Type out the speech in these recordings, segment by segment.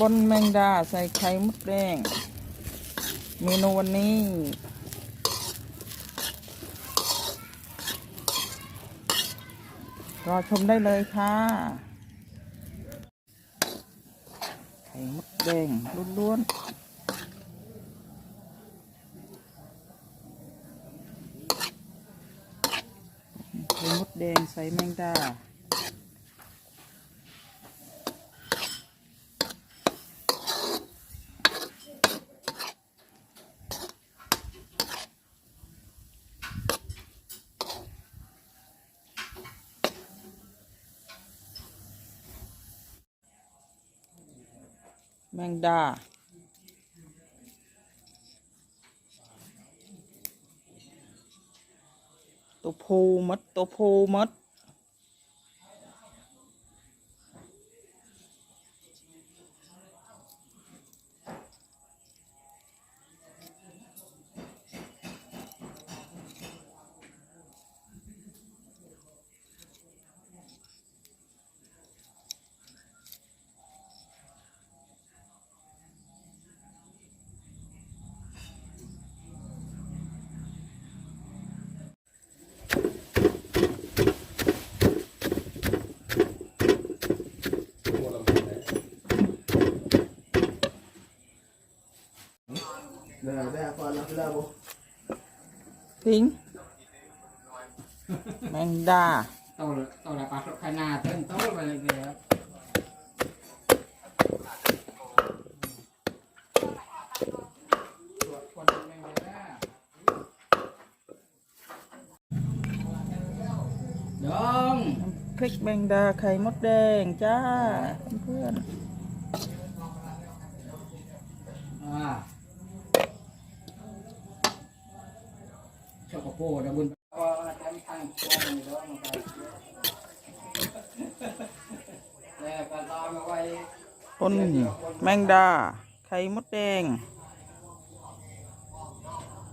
ปนแมงดาใส่ไข่มดแดง เมนูวันนี้ รอชมได้เลยค่ะ ไข่มดแดงล้วนๆไข่มดแดงใส่แมงดา แมงดา ตัวผูมดตัวผูมด Nè, đây qua là cái đâu? ทิ้งแมงดา tàu tàu là pasok khai na tên tàu là gì vậy Dong พริกแมงดาไข่มดแดงจ้าเพื่อน phải nè cả to mà quay ปนแมงดา ไข่มดแดง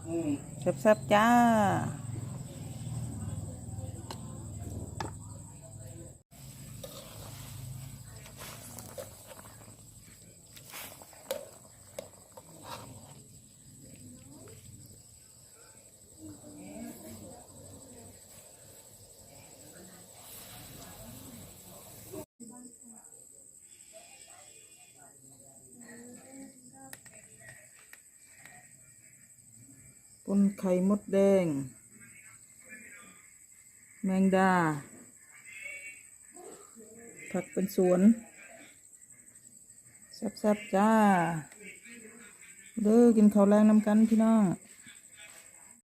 ừ แซ่บๆจ้า ปนไข่มดแดง แมงดา ผักเป็นสวนแซ่บๆจ้า เด้อกินข้าวแรงน้ำกันพี่น้อง